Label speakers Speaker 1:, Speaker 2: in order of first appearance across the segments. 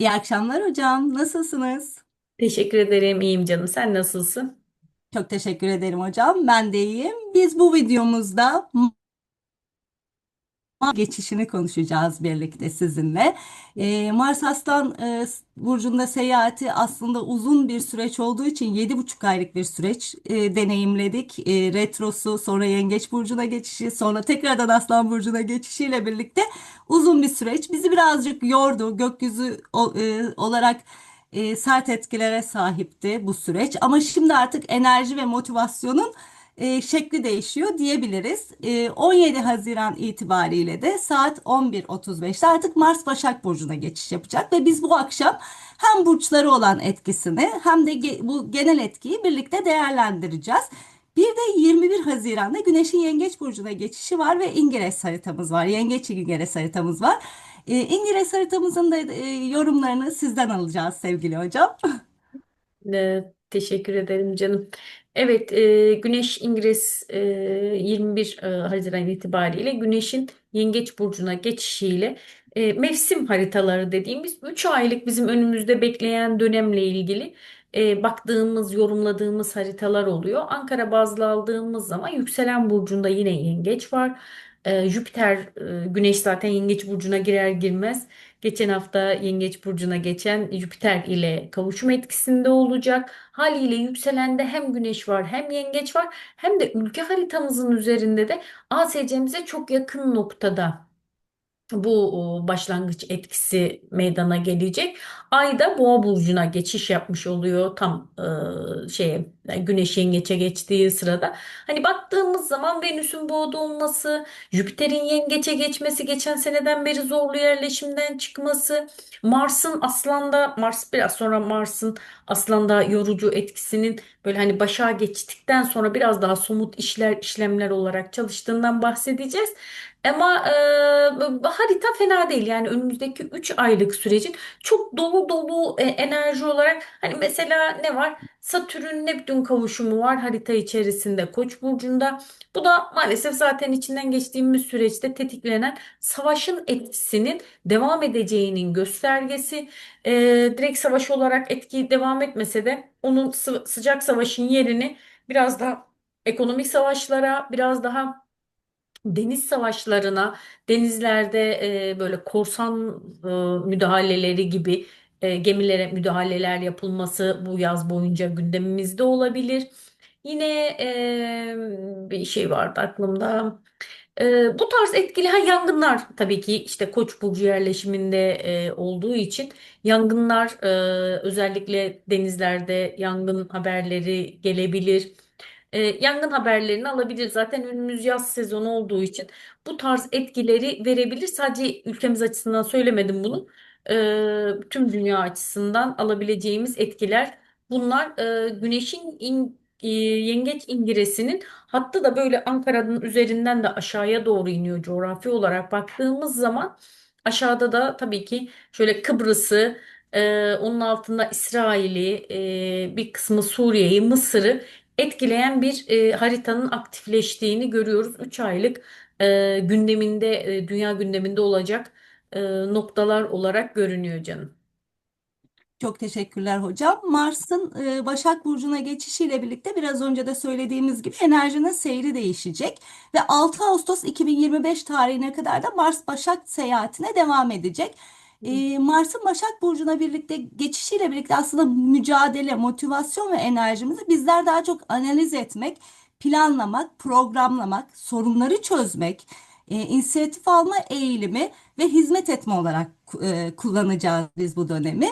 Speaker 1: İyi akşamlar hocam. Nasılsınız?
Speaker 2: Teşekkür ederim. İyiyim canım. Sen nasılsın?
Speaker 1: Çok teşekkür ederim hocam. Ben de iyiyim. Biz bu videomuzda geçişini konuşacağız birlikte sizinle. Ee, Mars Aslan e, burcunda seyahati aslında uzun bir süreç olduğu için yedi buçuk aylık bir süreç e, deneyimledik. E, retrosu, sonra Yengeç burcuna geçişi, sonra tekrardan Aslan burcuna geçişiyle birlikte uzun bir süreç. Bizi birazcık yordu. Gökyüzü o- e, olarak e, sert etkilere sahipti bu süreç. Ama şimdi artık enerji ve motivasyonun e, şekli değişiyor diyebiliriz. E, 17 Haziran itibariyle de saat 11.35'te artık Mars Başak Burcu'na geçiş yapacak ve biz bu akşam hem burçları olan etkisini hem de ge- bu genel etkiyi birlikte değerlendireceğiz. Bir de 21 Haziran'da Güneş'in Yengeç Burcu'na geçişi var ve İngiliz haritamız var. Yengeç İngiliz haritamız var. E, İngiliz haritamızın da e, yorumlarını sizden alacağız sevgili hocam.
Speaker 2: Ee, teşekkür ederim canım. Evet, e, Güneş İngiliz e, 21 e, Haziran itibariyle Güneş'in Yengeç burcuna geçişiyle e, mevsim haritaları dediğimiz 3 aylık bizim önümüzde bekleyen dönemle ilgili e, baktığımız, yorumladığımız haritalar oluyor. Ankara bazlı aldığımız zaman yükselen burcunda yine Yengeç var. E, Jüpiter, e, Güneş zaten Yengeç burcuna girer girmez. Geçen hafta Yengeç burcuna geçen Jüpiter ile kavuşum etkisinde olacak. Haliyle yükselende hem Güneş var hem Yengeç var hem de ülke haritamızın üzerinde de ASC'mize çok yakın noktada bu başlangıç etkisi meydana gelecek. Ay da Boğa burcuna geçiş yapmış oluyor tam e, şeye yani Güneş yengeçe geçtiği sırada. Hani baktığımız zaman Venüs'ün Boğa'da Jüpiter'in yengeçe geçmesi, geçen seneden beri zorlu yerleşimden çıkması, Mars'ın Aslan'da Mars biraz sonra Mars'ın Aslan'da yorucu etkisinin böyle hani başa geçtikten sonra biraz daha somut işler işlemler olarak çalıştığından bahsedeceğiz. Ama e, harita fena değil. Yani önümüzdeki 3 aylık sürecin çok dolu dolu e, enerji olarak hani mesela ne var? Satürn Neptün kavuşumu var harita içerisinde Koç burcunda. Bu da maalesef zaten içinden geçtiğimiz süreçte tetiklenen savaşın etkisinin devam edeceğinin göstergesi. E, direkt savaş olarak etki devam etmese de onun sı- sıcak savaşın yerini biraz daha ekonomik savaşlara, biraz daha deniz savaşlarına, denizlerde e, böyle korsan e, müdahaleleri gibi e, gemilere müdahaleler yapılması bu yaz boyunca gündemimizde olabilir. Yine e, bir şey vardı aklımda. E, bu tarz etkili ha, yangınlar tabii ki işte Koç burcu yerleşiminde e, olduğu için yangınlar özellikle denizlerde yangın haberleri gelebilir. E, yangın haberlerini alabilir. Zaten önümüz yaz sezonu olduğu için bu tarz etkileri verebilir. Sadece ülkemiz açısından söylemedim bunu. E, tüm dünya açısından alabileceğimiz etkiler bunlar. E, güneşin in- e, yengeç ingiresinin hattı da böyle Ankara'nın üzerinden de aşağıya doğru iniyor coğrafi olarak baktığımız zaman aşağıda da tabii ki şöyle Kıbrıs'ı e, onun altında İsrail'i, e, bir kısmı Suriye'yi, Mısır'ı etkileyen bir e, haritanın aktifleştiğini görüyoruz. 3 aylık e, gündeminde, e, dünya gündeminde olacak e, noktalar olarak görünüyor canım.
Speaker 1: Çok teşekkürler hocam. Mars'ın e, Başak Burcu'na geçişiyle birlikte biraz önce de söylediğimiz gibi enerjinin seyri değişecek. Ve 6 Ağustos 2025 tarihine kadar da Mars Başak seyahatine devam edecek. E, Mars'ın Başak Burcu'na birlikte geçişiyle birlikte aslında mücadele, motivasyon ve enerjimizi bizler daha çok analiz etmek, planlamak, programlamak, sorunları çözmek, e, inisiyatif alma eğilimi ve hizmet etme olarak e, kullanacağız biz bu dönemi.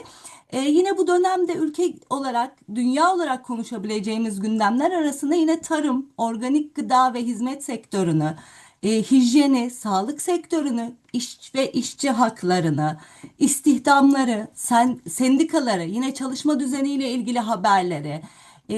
Speaker 1: Ee, yine bu dönemde ülke olarak, dünya olarak konuşabileceğimiz gündemler arasında yine tarım, organik gıda ve hizmet sektörünü, e, hijyeni, sağlık sektörünü, iş ve işçi haklarını, istihdamları, sen, sendikaları, yine çalışma düzeniyle ilgili haberleri, e,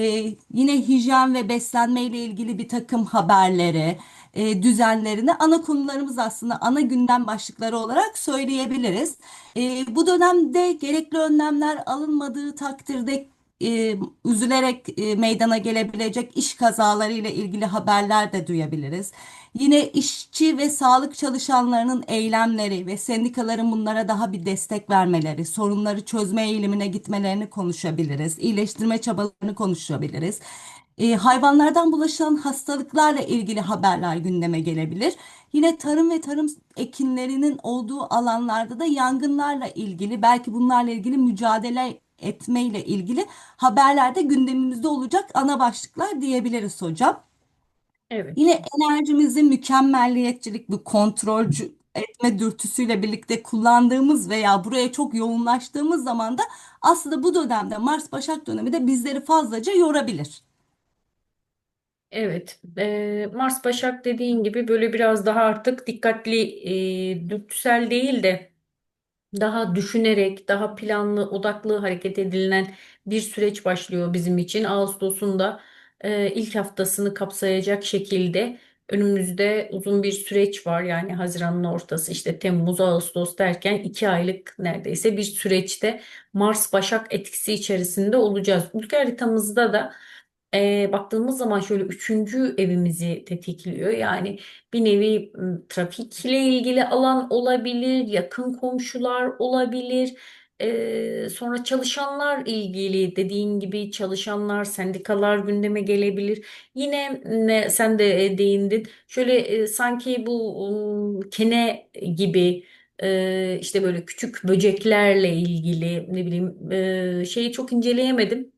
Speaker 1: yine hijyen ve beslenme ile ilgili bir takım haberleri, e, düzenlerini ana konularımız aslında ana gündem başlıkları olarak söyleyebiliriz. E, bu dönemde gerekli önlemler alınmadığı takdirde e, üzülerek e, meydana gelebilecek iş kazaları ile ilgili haberler de duyabiliriz. Yine işçi ve sağlık çalışanlarının eylemleri ve sendikaların bunlara daha bir destek vermeleri, sorunları çözme eğilimine gitmelerini konuşabiliriz. İyileştirme çabalarını konuşabiliriz. E, hayvanlardan bulaşan hastalıklarla ilgili haberler gündeme gelebilir. Yine tarım ve tarım ekinlerinin olduğu alanlarda da yangınlarla ilgili, belki bunlarla ilgili mücadele etmeyle ilgili haberlerde gündemimizde olacak ana başlıklar diyebiliriz hocam.
Speaker 2: Evet.
Speaker 1: Yine enerjimizi mükemmelliyetçilik, bu kontrolcü etme dürtüsüyle birlikte kullandığımız veya buraya çok yoğunlaştığımız zaman da aslında bu dönemde Mars Başak dönemi de bizleri fazlaca yorabilir.
Speaker 2: Evet, Eee, Mars Başak dediğin gibi böyle biraz daha artık dikkatli, eee dürtüsel değil de daha düşünerek, daha planlı, odaklı hareket edilen bir süreç başlıyor bizim için. Ağustos'un da e, ilk haftasını kapsayacak şekilde önümüzde uzun bir süreç var. Yani Haziran'ın ortası işte Temmuz, Ağustos derken iki aylık neredeyse bir süreçte Mars Başak etkisi içerisinde olacağız. Ülke haritamızda da e, baktığımız zaman şöyle üçüncü evimizi tetikliyor. Yani bir nevi m, trafikle ilgili alan olabilir, yakın komşular olabilir. E, sonra çalışanlar ilgili dediğin gibi çalışanlar, sendikalar gündeme gelebilir. Yine ne, sen de e, değindin. Şöyle e, sanki bu um, kene gibi e, işte böyle küçük böceklerle ilgili ne bileyim e, şeyi çok inceleyemedim.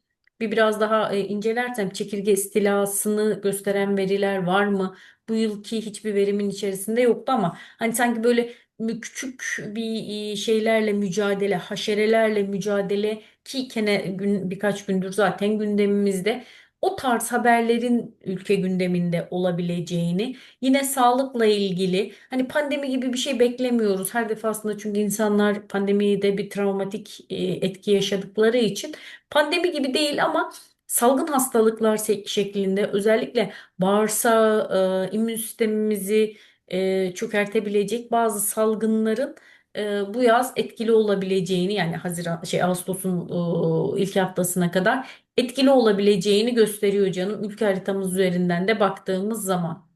Speaker 2: Bir biraz daha e, incelersem çekirge istilasını gösteren veriler var mı? Bu yılki hiçbir verimin içerisinde yoktu ama hani sanki böyle küçük bir şeylerle mücadele, haşerelerle mücadele ki kene gün, birkaç gündür zaten gündemimizde o tarz haberlerin ülke gündeminde olabileceğini, yine sağlıkla ilgili hani pandemi gibi bir şey beklemiyoruz her defasında çünkü insanlar pandemide bir travmatik e, etki yaşadıkları için Pandemi gibi değil ama salgın hastalıklar şeklinde özellikle bağırsağı, e, immün sistemimizi e, çökertebilecek bazı salgınların e, bu yaz etkili olabileceğini yani Haziran şey Ağustos'un e, ilk haftasına kadar etkili olabileceğini gösteriyor canım ülke haritamız üzerinden de baktığımız zaman.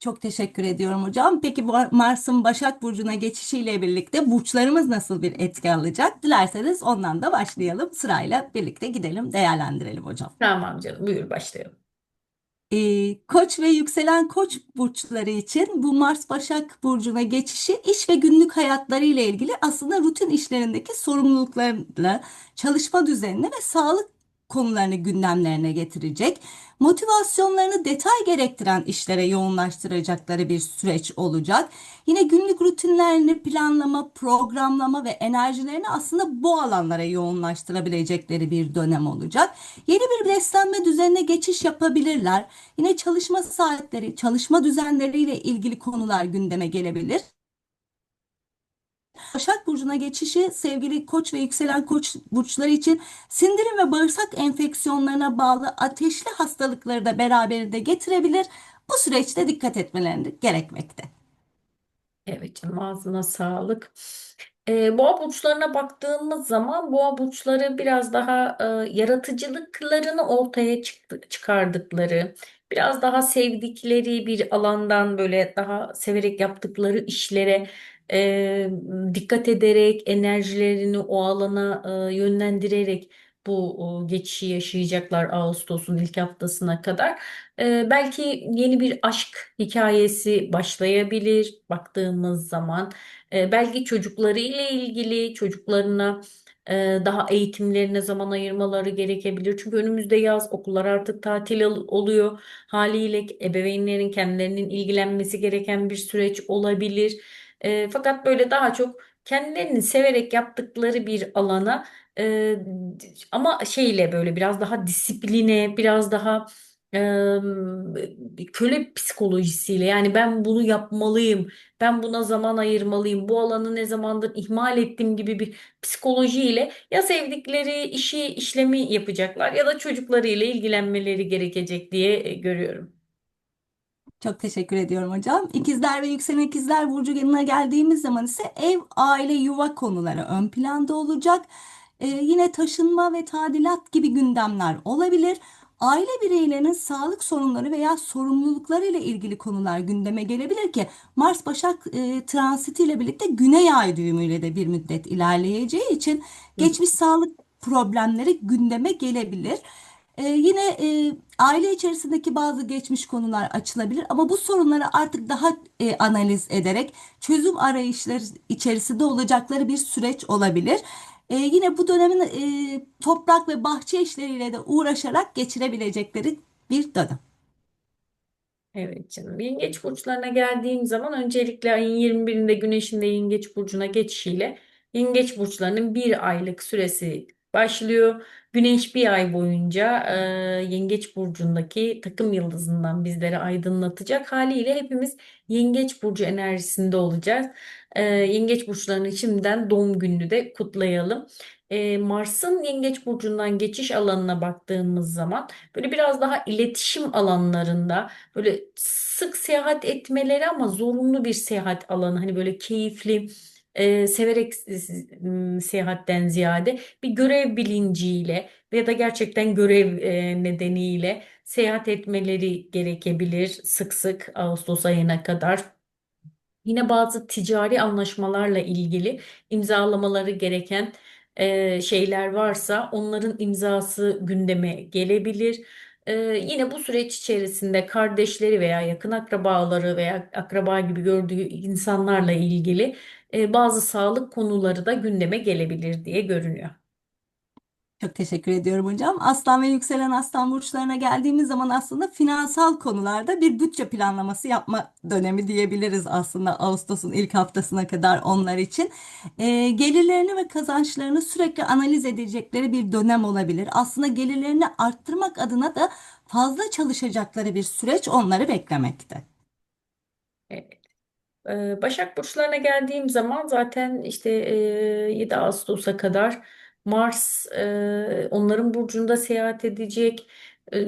Speaker 1: Çok teşekkür ediyorum hocam. Peki bu Mars'ın Başak Burcu'na geçişiyle birlikte burçlarımız nasıl bir etki alacak? Dilerseniz ondan da başlayalım. Sırayla birlikte gidelim, değerlendirelim hocam.
Speaker 2: Tamam canım buyur başlayalım.
Speaker 1: Ee, Koç ve yükselen Koç burçları için bu Mars Başak Burcu'na geçişi iş ve günlük hayatları ile ilgili aslında rutin işlerindeki sorumluluklarla çalışma düzenine ve sağlık konularını gündemlerine getirecek. Motivasyonlarını detay gerektiren işlere yoğunlaştıracakları bir süreç olacak. Yine günlük rutinlerini planlama, programlama ve enerjilerini aslında bu alanlara yoğunlaştırabilecekleri bir dönem olacak. Yeni bir beslenme düzenine geçiş yapabilirler. Yine çalışma saatleri, çalışma düzenleriyle ilgili konular gündeme gelebilir. Başak Burcu'na geçişi sevgili Koç ve yükselen Koç burçları için sindirim ve bağırsak enfeksiyonlarına bağlı ateşli hastalıkları da beraberinde getirebilir. Bu süreçte dikkat etmeleri gerekmekte.
Speaker 2: Evet canım ağzına sağlık. Ee, boğa burçlarına baktığımız zaman boğa burçları biraz daha e, yaratıcılıklarını ortaya çıktı, çıkardıkları, biraz daha sevdikleri bir alandan böyle daha severek yaptıkları işlere e, dikkat ederek enerjilerini o alana e, yönlendirerek bu geçişi yaşayacaklar Ağustos'un ilk haftasına kadar. Ee, belki yeni bir aşk hikayesi başlayabilir baktığımız zaman. Ee, belki çocukları ile ilgili çocuklarına daha eğitimlerine zaman ayırmaları gerekebilir. Çünkü önümüzde yaz okullar artık tatil oluyor. Haliyle ebeveynlerin kendilerinin ilgilenmesi gereken bir süreç olabilir. Ee, fakat böyle daha çok kendilerini severek yaptıkları bir alana e, ama şeyle böyle biraz daha disipline, biraz daha e, köle psikolojisiyle yani ben bunu yapmalıyım, ben buna zaman ayırmalıyım, bu alanı ne zamandır ihmal ettim gibi bir psikolojiyle ya sevdikleri işi işlemi yapacaklar ya da çocuklarıyla ilgilenmeleri gerekecek diye e, görüyorum.
Speaker 1: Çok teşekkür ediyorum hocam. İkizler ve yükselen ikizler burcu yanına geldiğimiz zaman ise ev, aile, yuva konuları ön planda olacak. Ee, yine taşınma ve tadilat gibi gündemler olabilir. Aile bireylerinin sağlık sorunları veya sorumlulukları ile ilgili konular gündeme gelebilir ki Mars Başak e, transiti ile birlikte Güney Ay düğümüyle de bir müddet ilerleyeceği için geçmiş sağlık problemleri gündeme gelebilir. Ee, yine e, aile içerisindeki bazı geçmiş konular açılabilir ama bu sorunları artık daha e, analiz ederek çözüm arayışları içerisinde olacakları bir süreç olabilir. Ee, yine bu dönemin e, toprak ve bahçe işleriyle de uğraşarak geçirebilecekleri bir dönem.
Speaker 2: Evet canım. Yengeç burçlarına geldiğim zaman öncelikle ayın 21'inde Güneş'in de Yengeç burcuna geçişiyle Yengeç burçlarının bir aylık süresi başlıyor. Güneş bir ay boyunca e, Yengeç burcundaki takım yıldızından bizleri aydınlatacak. Haliyle hepimiz Yengeç burcu enerjisinde olacağız. E, Yengeç burçlarının şimdiden doğum gününü de kutlayalım. E, Mars'ın Yengeç burcundan geçiş alanına baktığımız zaman böyle biraz daha iletişim alanlarında Böyle sık seyahat etmeleri ama zorunlu bir seyahat alanı. Hani böyle keyifli, e, severek seyahatten ziyade bir görev bilinciyle ya da gerçekten görev e, nedeniyle seyahat etmeleri gerekebilir sık sık Ağustos ayına kadar. Yine bazı ticari anlaşmalarla ilgili imzalamaları gereken e, şeyler varsa onların imzası gündeme gelebilir. E, yine bu süreç içerisinde kardeşleri veya yakın akrabaları veya akraba gibi gördüğü insanlarla ilgili e, bazı sağlık konuları da gündeme gelebilir diye görünüyor.
Speaker 1: Çok teşekkür ediyorum hocam. Aslan ve yükselen aslan burçlarına geldiğimiz zaman aslında finansal konularda bir bütçe planlaması yapma dönemi diyebiliriz aslında Ağustos'un ilk haftasına kadar onlar için. Ee, gelirlerini ve kazançlarını sürekli analiz edecekleri bir dönem olabilir. Aslında gelirlerini arttırmak adına da fazla çalışacakları bir süreç onları beklemekte.
Speaker 2: Evet. Ee, Başak burçlarına geldiğim zaman zaten işte e, 7 Ağustos'a kadar Mars e, onların burcunda seyahat edecek. E,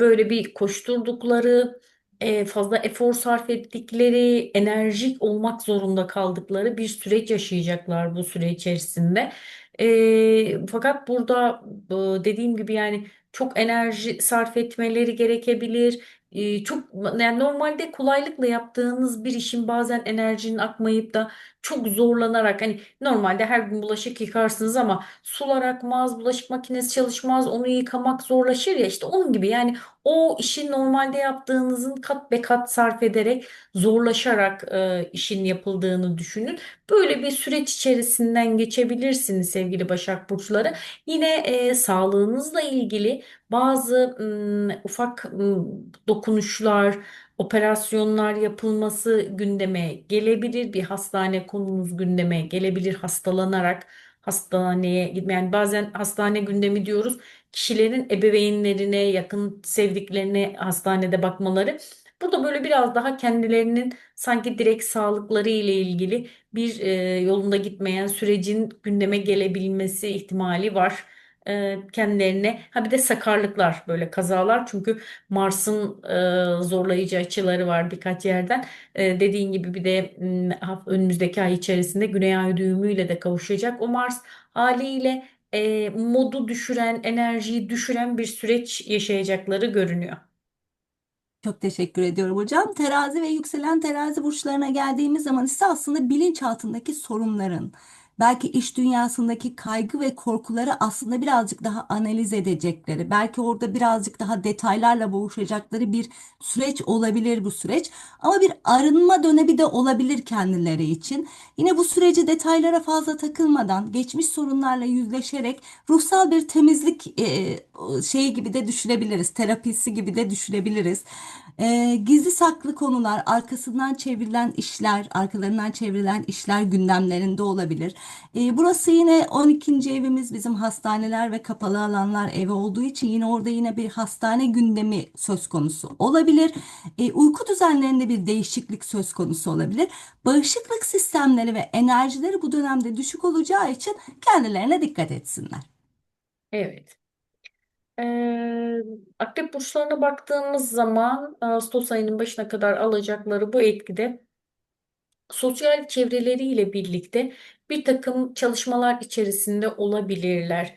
Speaker 2: Böyle bir koşturdukları, e, fazla efor sarf ettikleri, enerjik olmak zorunda kaldıkları bir süreç yaşayacaklar bu süre içerisinde. E, fakat burada e, dediğim gibi yani çok enerji sarf etmeleri gerekebilir. Ee, çok yani normalde kolaylıkla yaptığınız bir işin bazen enerjinin akmayıp da çok zorlanarak hani normalde her gün bulaşık yıkarsınız ama sular akmaz, bulaşık makinesi çalışmaz, onu yıkamak zorlaşır ya işte onun gibi yani o işi normalde yaptığınızın kat be kat sarf ederek zorlaşarak e, işin yapıldığını düşünün. Böyle bir süreç içerisinden geçebilirsiniz sevgili Başak Burçları. Yine e, sağlığınızla ilgili bazı ufak ım, dokunuşlar, operasyonlar yapılması gündeme gelebilir. Bir hastane konunuz gündeme gelebilir hastalanarak hastaneye gitmeyen yani bazen hastane gündemi diyoruz. Kişilerin ebeveynlerine, yakın sevdiklerine hastanede bakmaları. Burada böyle biraz daha kendilerinin sanki direkt sağlıkları ile ilgili bir yolunda gitmeyen sürecin gündeme gelebilmesi ihtimali var e, kendilerine. Ha bir de sakarlıklar böyle kazalar çünkü Mars'ın e, zorlayıcı açıları var birkaç yerden. E, dediğin gibi bir de önümüzdeki ay içerisinde Güney Ay düğümüyle de kavuşacak. O Mars haliyle modu düşüren, enerjiyi düşüren bir süreç yaşayacakları görünüyor.
Speaker 1: Çok teşekkür ediyorum hocam. Terazi ve yükselen terazi burçlarına geldiğimiz zaman ise aslında bilinçaltındaki sorunların, belki iş dünyasındaki kaygı ve korkuları aslında birazcık daha analiz edecekleri, belki orada birazcık daha detaylarla boğuşacakları bir süreç olabilir bu süreç. Ama bir arınma dönemi de olabilir kendileri için. Yine bu süreci detaylara fazla takılmadan, geçmiş sorunlarla yüzleşerek ruhsal bir temizlik e, şeyi gibi de düşünebiliriz, terapisi gibi de düşünebiliriz. Ee, gizli saklı konular, arkasından çevrilen işler, arkalarından çevrilen işler gündemlerinde olabilir. Ee, burası yine 12. evimiz bizim hastaneler ve kapalı alanlar evi olduğu için yine orada yine bir hastane gündemi söz konusu olabilir. Ee, uyku düzenlerinde bir değişiklik söz konusu olabilir. Bağışıklık sistemleri ve enerjileri bu dönemde düşük olacağı için kendilerine dikkat etsinler.
Speaker 2: Evet. Akrep burçlarına baktığımız zaman Ağustos ayının başına kadar alacakları bu etkide sosyal çevreleriyle birlikte bir takım çalışmalar içerisinde olabilirler.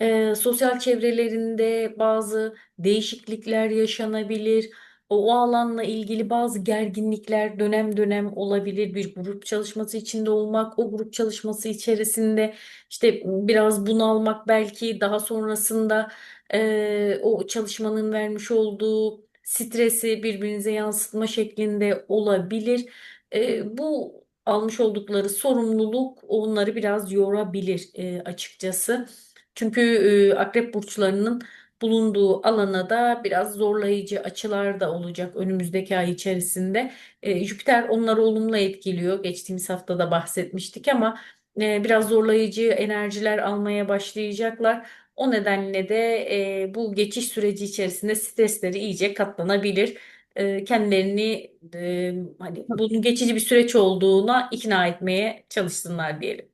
Speaker 2: Ee, sosyal çevrelerinde bazı değişiklikler yaşanabilir. O, alanla ilgili bazı gerginlikler dönem dönem olabilir. Bir grup çalışması içinde olmak, o grup çalışması içerisinde işte biraz bunalmak belki daha sonrasında e, o çalışmanın vermiş olduğu stresi birbirinize yansıtma şeklinde olabilir. E, bu almış oldukları sorumluluk onları biraz yorabilir e, açıkçası. Çünkü e, akrep burçlarının bulunduğu alana da biraz zorlayıcı açılar da olacak önümüzdeki ay içerisinde. E, Jüpiter onları olumlu etkiliyor. Geçtiğimiz hafta da bahsetmiştik ama e, biraz zorlayıcı enerjiler almaya başlayacaklar. O nedenle de e, bu geçiş süreci içerisinde stresleri iyice katlanabilir e, kendilerini e, hani bunun geçici bir süreç olduğuna ikna etmeye çalışsınlar diyelim.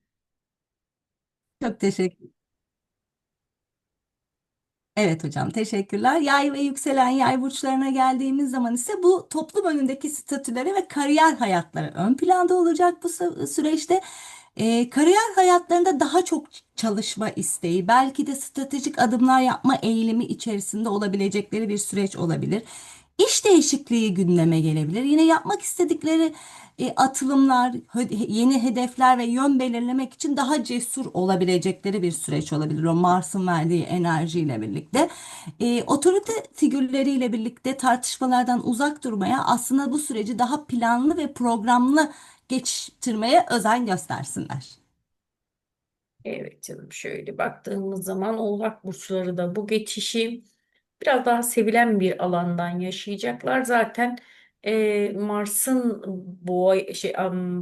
Speaker 1: Çok teşekkür. Evet hocam teşekkürler. Yay ve yükselen yay burçlarına geldiğimiz zaman ise bu toplum önündeki statüleri ve kariyer hayatları ön planda olacak bu sü- süreçte. Ee, kariyer hayatlarında daha çok çalışma isteği, belki de stratejik adımlar yapma eğilimi içerisinde olabilecekleri bir süreç olabilir. İş değişikliği gündeme gelebilir. Yine yapmak istedikleri e, atılımlar, yeni hedefler ve yön belirlemek için daha cesur olabilecekleri bir süreç olabilir. O Mars'ın verdiği enerjiyle birlikte. E, otorite figürleriyle birlikte tartışmalardan uzak durmaya aslında bu süreci daha planlı ve programlı geçiştirmeye özen göstersinler.
Speaker 2: Evet canım şöyle baktığımız zaman Oğlak burçları da bu geçişi biraz daha sevilen bir alandan yaşayacaklar. Zaten e, Mars'ın Boğa şey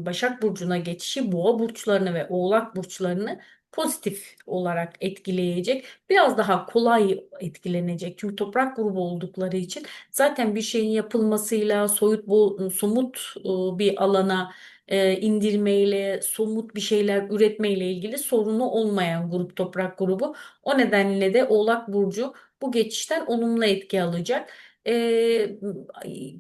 Speaker 2: Başak Burcu'na geçişi Boğa burçlarını ve Oğlak burçlarını pozitif olarak etkileyecek. Biraz daha kolay etkilenecek. Çünkü toprak grubu oldukları için zaten bir şeyin yapılmasıyla soyut bu somut e, bir alana e, indirmeyle, somut bir şeyler üretmeyle ilgili sorunu olmayan grup toprak grubu. O nedenle de Oğlak Burcu bu geçişten olumlu etki alacak. E,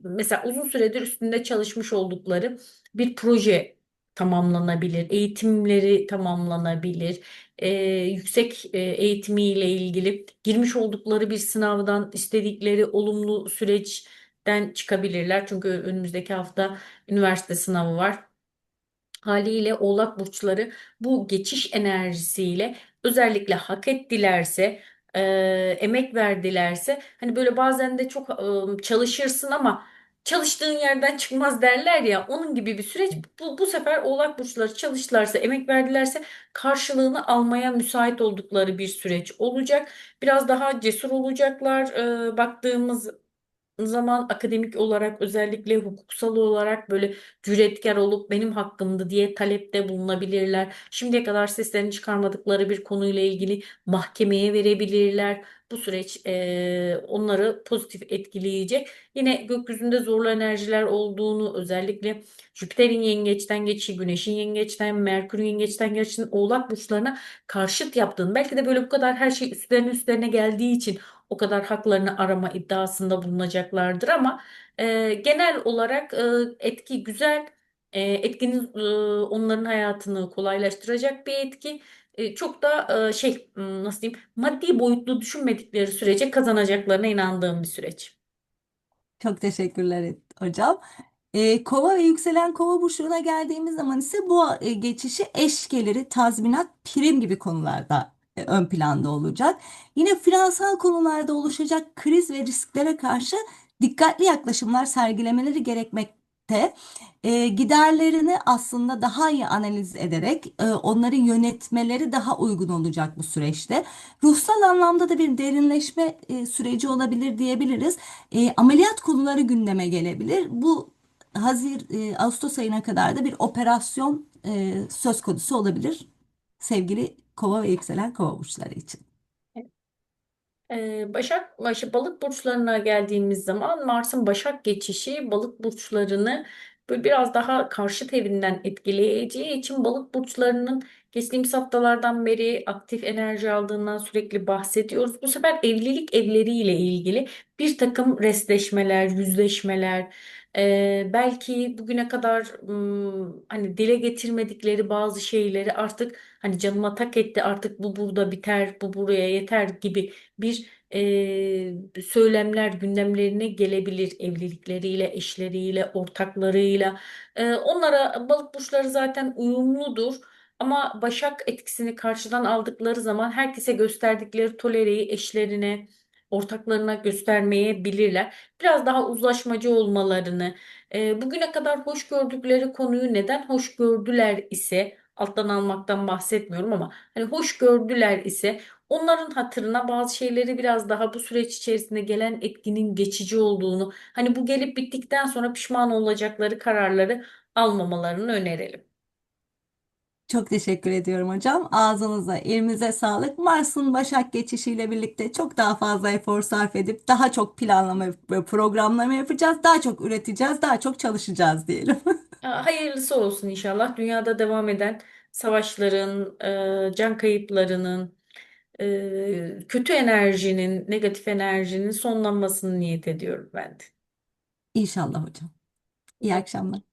Speaker 2: mesela uzun süredir üstünde çalışmış oldukları bir proje tamamlanabilir, eğitimleri tamamlanabilir, e, yüksek e, eğitimiyle ilgili girmiş oldukları bir sınavdan istedikleri olumlu süreçten çıkabilirler. Çünkü önümüzdeki hafta üniversite sınavı var. Haliyle Oğlak burçları bu geçiş enerjisiyle özellikle hak ettilerse, e, emek verdilerse hani böyle bazen de çok e, çalışırsın ama çalıştığın yerden çıkmaz derler ya onun gibi bir süreç. Bu, bu sefer Oğlak burçları çalıştılarsa, emek verdilerse karşılığını almaya müsait oldukları bir süreç olacak. Biraz daha cesur olacaklar. E, baktığımız zaman akademik olarak özellikle hukuksal olarak böyle cüretkar olup benim hakkımdı diye talepte bulunabilirler. Şimdiye kadar seslerini çıkarmadıkları bir konuyla ilgili mahkemeye verebilirler. Bu süreç eee, onları pozitif etkileyecek. Yine gökyüzünde zorlu enerjiler olduğunu özellikle Jüpiter'in yengeçten geçişi, Güneş'in yengeçten, Merkür'ün yengeçten geçişinin Oğlak burçlarına karşıt yaptığını belki de böyle bu kadar her şey üstlerine üstlerine geldiği için o kadar haklarını arama iddiasında bulunacaklardır ama e, genel olarak e, etki güzel. E, etkinin e, onların hayatını kolaylaştıracak bir etki. E, çok da e, şey nasıl diyeyim maddi boyutlu düşünmedikleri sürece kazanacaklarına inandığım bir süreç.
Speaker 1: Çok teşekkürler hocam. Ee, kova ve yükselen kova burçlarına geldiğimiz zaman ise bu e, geçişi eş geliri, tazminat, prim gibi konularda e, ön planda olacak. Yine finansal konularda oluşacak kriz ve risklere karşı dikkatli yaklaşımlar sergilemeleri gerekmekte. E, giderlerini aslında daha iyi analiz ederek e, onları yönetmeleri daha uygun olacak bu süreçte. Ruhsal anlamda da bir derinleşme e, süreci olabilir diyebiliriz. E, ameliyat konuları gündeme gelebilir. Bu Hazir e, Ağustos ayına kadar da bir operasyon e, söz konusu olabilir sevgili Kova ve yükselen Kova burçları için.
Speaker 2: Ee, Başak, baş- balık burçlarına geldiğimiz zaman Mars'ın Başak geçişi balık burçlarını böyle biraz daha karşıt evinden etkileyeceği için balık burçlarının geçtiğimiz haftalardan beri aktif enerji aldığından sürekli bahsediyoruz. Bu sefer evlilik evleriyle ilgili bir takım restleşmeler, yüzleşmeler, e, belki bugüne kadar ım, hani dile getirmedikleri bazı şeyleri artık hani canıma tak etti artık bu burada biter, bu buraya yeter gibi bir e, söylemler gündemlerine gelebilir evlilikleriyle, eşleriyle, ortaklarıyla. E, onlara balık burçları zaten uyumludur. Ama Başak etkisini karşıdan aldıkları zaman herkese gösterdikleri tolereyi eşlerine, ortaklarına göstermeye bilirler. Biraz daha uzlaşmacı olmalarını, e, bugüne kadar hoş gördükleri konuyu neden hoş gördüler ise alttan almaktan bahsetmiyorum ama hani hoş gördüler ise onların hatırına bazı şeyleri biraz daha bu süreç içerisinde gelen etkinin geçici olduğunu, hani bu gelip bittikten sonra pişman olacakları kararları almamalarını önerelim.
Speaker 1: Çok teşekkür ediyorum hocam. Ağzınıza, elinize sağlık. Mars'ın Başak geçişiyle birlikte çok daha fazla efor sarf edip daha çok planlama ve programlama yapacağız. Daha çok üreteceğiz, daha çok çalışacağız diyelim.
Speaker 2: Hayırlısı olsun inşallah. Dünyada devam eden savaşların, e, can kayıplarının, e, kötü enerjinin, negatif enerjinin sonlanmasını niyet ediyorum ben de.
Speaker 1: İnşallah hocam. İyi akşamlar.